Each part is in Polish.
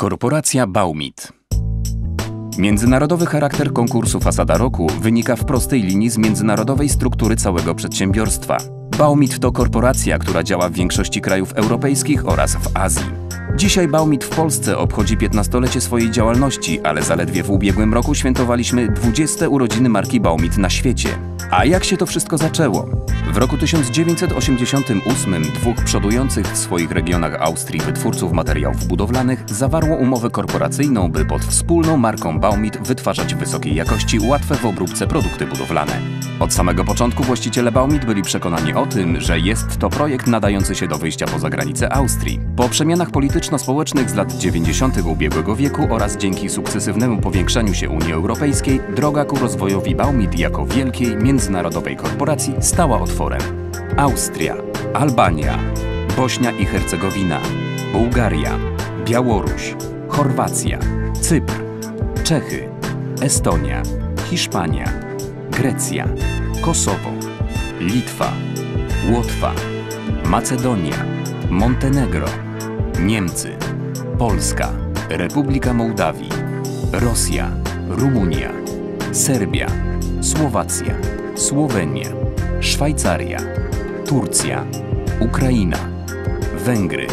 Korporacja Baumit. Międzynarodowy charakter konkursu Fasada Roku wynika w prostej linii z międzynarodowej struktury całego przedsiębiorstwa. Baumit to korporacja, która działa w większości krajów europejskich oraz w Azji. Dzisiaj Baumit w Polsce obchodzi 15-lecie swojej działalności, ale zaledwie w ubiegłym roku świętowaliśmy 20 urodziny marki Baumit na świecie. A jak się to wszystko zaczęło? W roku 1988 dwóch przodujących w swoich regionach Austrii wytwórców materiałów budowlanych zawarło umowę korporacyjną, by pod wspólną marką Baumit wytwarzać wysokiej jakości, łatwe w obróbce produkty budowlane. Od samego początku właściciele Baumit byli przekonani o tym, że jest to projekt nadający się do wyjścia poza granice Austrii. Po przemianach polityczno-społecznych z lat 90. ubiegłego wieku oraz dzięki sukcesywnemu powiększaniu się Unii Europejskiej, droga ku rozwojowi Baumit jako wielkiej międzynarodowej korporacji stała otworem. Austria, Albania, Bośnia i Hercegowina, Bułgaria, Białoruś, Chorwacja, Cypr, Czechy, Estonia, Hiszpania, Grecja, Kosowo, Litwa, Łotwa, Macedonia, Montenegro, Niemcy, Polska, Republika Mołdawii, Rosja, Rumunia, Serbia, Słowacja, Słowenia, Szwajcaria, Turcja, Ukraina, Węgry,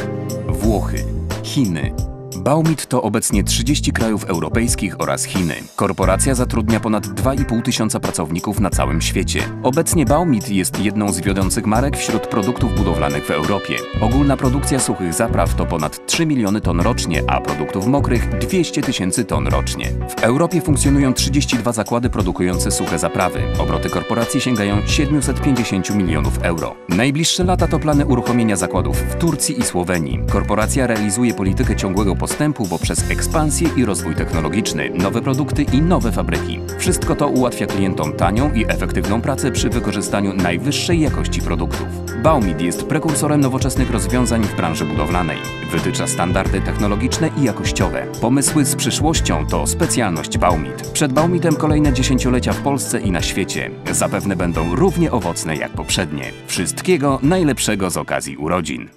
Włochy, Chiny. Baumit to obecnie 30 krajów europejskich oraz Chiny. Korporacja zatrudnia ponad 2,5 tysiąca pracowników na całym świecie. Obecnie Baumit jest jedną z wiodących marek wśród produktów budowlanych w Europie. Ogólna produkcja suchych zapraw to ponad 3 miliony ton rocznie, a produktów mokrych 200 tysięcy ton rocznie. W Europie funkcjonują 32 zakłady produkujące suche zaprawy. Obroty korporacji sięgają 750 milionów euro. Najbliższe lata to plany uruchomienia zakładów w Turcji i Słowenii. Korporacja realizuje politykę ciągłego postępu poprzez ekspansję i rozwój technologiczny, nowe produkty i nowe fabryki. Wszystko to ułatwia klientom tanią i efektywną pracę przy wykorzystaniu najwyższej jakości produktów. Baumit jest prekursorem nowoczesnych rozwiązań w branży budowlanej. Wytycza standardy technologiczne i jakościowe. Pomysły z przyszłością to specjalność Baumit. Przed Baumitem kolejne dziesięciolecia w Polsce i na świecie. Zapewne będą równie owocne jak poprzednie. Wszystkiego najlepszego z okazji urodzin.